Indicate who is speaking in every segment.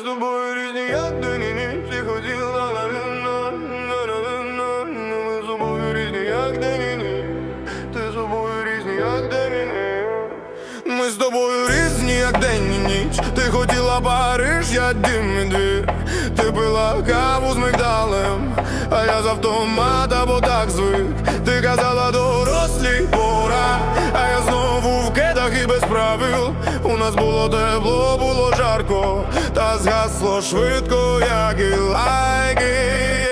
Speaker 1: з тобою різні, як день і ніч Ти хотіла Ми з тобою різні, як день і ніч Ти з тобою різні, як день і Ми з тобою різні, як день і ніч Ти хотіла Париж, я дім і двір Ти пила каву з мигдалем А я з автомата, бо так звик без правил У нас було тепло, було жарко Та згасло швидко, як і лайки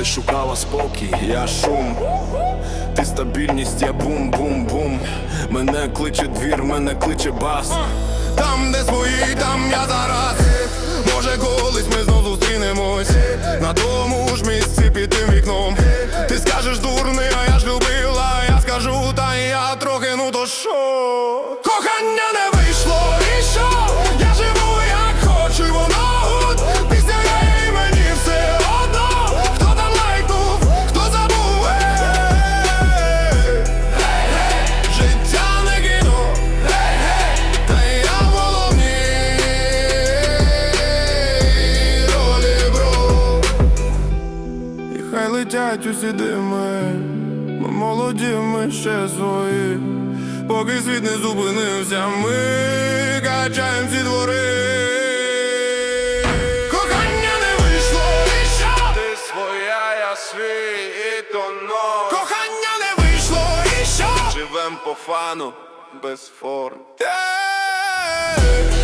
Speaker 2: ти шукала спокій, я шум. Ти стабільність, я бум-бум-бум. Мене кличе двір, мене кличе бас.
Speaker 1: Там, де свої, там я зараз Може колись ми знов зустрінемось На тому ж місці під тим вікном Ти скажеш дурний, а я ж любила Я скажу, та я трохи, ну то що летять усі дими Ми молоді, ми ще свої Поки світ не зупинився, ми качаєм ці двори Кохання не вийшло, і що?
Speaker 2: Ти своя, я свій, і то.
Speaker 1: Кохання не вийшло, і що?
Speaker 2: Живем по фану, без форм.
Speaker 1: Ей,